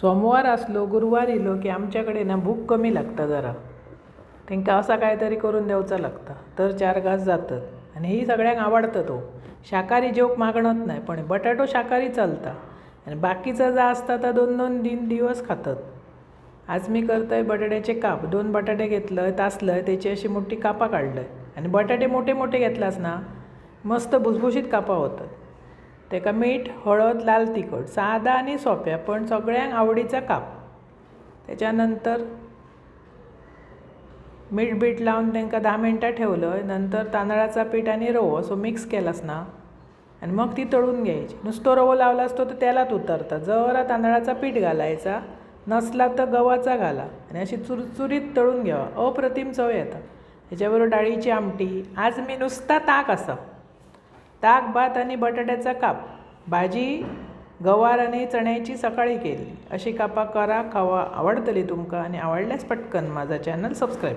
सोमवार आसलो गुरुवार येयलो की आमच्याकडे ना भूक कमी लागता जरा. तांकां असा तरी करून देवचा लागता. तर चार घास जातात आणि ही सगळ्यांक आवडता तो. शाकाहारी जेवक मागणत नाही पण बटाटो शाकाहारी चलता. आणि बाकीचा जो असता तो दोन दोन दिन दिवस खातात. आज मी करतोय बटाट्याचे काप. दोन बटाटे घेतलंय तासलंय त्याची अशी मोठी कापा काढलंय. आणि बटाटे मोठे मोठे घेतलास ना मस्त भुसभुशीत कापा होतात. तेका मीठ हळद लाल तिखट साधा आणि सोप्या पण सगळ्यांक आवडीचा काप. त्याच्यानंतर मीठ बीठ लावून तांकां धा मिनटां ठेवलं नंतर तांदळाचा पीठ आणि रवो असो मिक्स केलास ना आणि मग ती तळून घ्यायची. नुसतो रवो लावला असतो तर तेलात उतरता. जरा तांदळाचा पीठ घालायचा नसला तर गव्हाचा घाला आणि अशी चुरचुरीत तळून घ्यावा. अप्रतिम चव येता. त्याच्याबरोबर डाळीची आमटी. आज मी नुसता ताक असा ताक भात आणि बटाट्याचा काप भाजी गवार आणि चण्याची सकाळी केली. अशी कापा करा खावा आवडतली तुमकां आणि आवडल्यास पटकन माझा चॅनल सबस्क्राईब